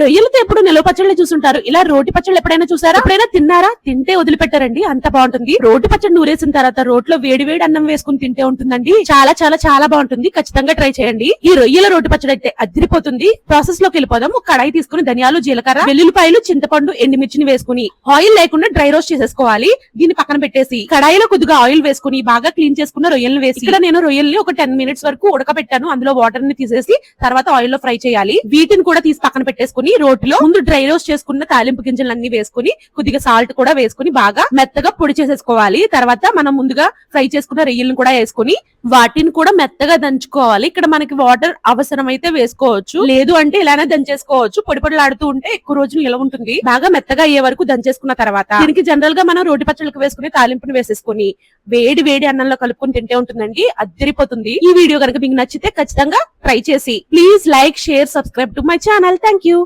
రొయ్యలతో ఎప్పుడు నిలవ పచ్చళ్ళు చూసుంటారు. ఇలా రోటి పచ్చళ్ళు ఎప్పుడైనా చూసారా? ఎప్పుడైనా తిన్నారా? తింటే వదిలిపెట్టారండి. అంత బాగుంటుంది. రోటి పచ్చడి నూరేసిన తర్వాత రోట్లో వేడి వేడి అన్నం వేసుకుని తింటే ఉంటుందండి. చాలా చాలా చాలా బాగుంటుంది. ఖచ్చితంగా ట్రై చేయండి. ఈ రొయ్యల రోటి పచ్చడి అయితే అదిరిపోతుంది. ప్రాసెస్లోకి వెళ్ళిపోదాం. ఒక కడాయి తీసుకుని ధనియాలు జీలకర్ర వెల్లుల్లిపాయలు చింతపండు ఎండుమిర్చిని వేసుకుని ఆయిల్ లేకుండా డ్రై రోస్ట్ చేసేసుకోవాలి. దీన్ని పక్కన పెట్టేసి కడాయిలో కొద్దిగా ఆయిల్ వేసుకుని బాగా క్లీన్ చేసుకున్న రొయ్యలను వేసి ఇక్కడ నేను రొయ్యల్ని ఒక టెన్ మినిట్స్ వరకు ఉడకబెట్టాను. అందులో వాటర్ని తీసేసి తర్వాత ఆయిల్లో ఫ్రై చేయాలి. వీటిని కూడా తీసి పక్కన పెట్టేసుకుని రోటిలో ముందు డ్రై రోస్ట్ చేసుకున్న తాలింపు గింజలు అన్ని వేసుకుని కొద్దిగా సాల్ట్ కూడా వేసుకుని బాగా మెత్తగా పొడి చేసేసుకోవాలి. తర్వాత మనం ముందుగా ఫ్రై చేసుకున్న రొయ్యలను కూడా వేసుకుని వాటిని కూడా మెత్తగా దంచుకోవాలి. ఇక్కడ మనకి వాటర్ అవసరమైతే వేసుకోవచ్చు. లేదు అంటే ఇలానే దంచేసుకోవచ్చు. పొడి పొడిలాడుతూ ఉంటే ఎక్కువ రోజులు నిలవ ఉంటుంది. బాగా మెత్తగా అయ్యే వరకు దంచేసుకున్న తర్వాత దీనికి జనరల్గా మనం రోటి పచ్చళ్ళకి వేసుకుని తాలింపుని వేసేసుకుని వేడి వేడి అన్నంలో కలుపుకొని తింటే ఉంటుందండి. అద్దరిపోతుంది. ఈ వీడియో కనుక మీకు నచ్చితే ఖచ్చితంగా ట్రై చేసి please like share subscribe to my channel. Thank you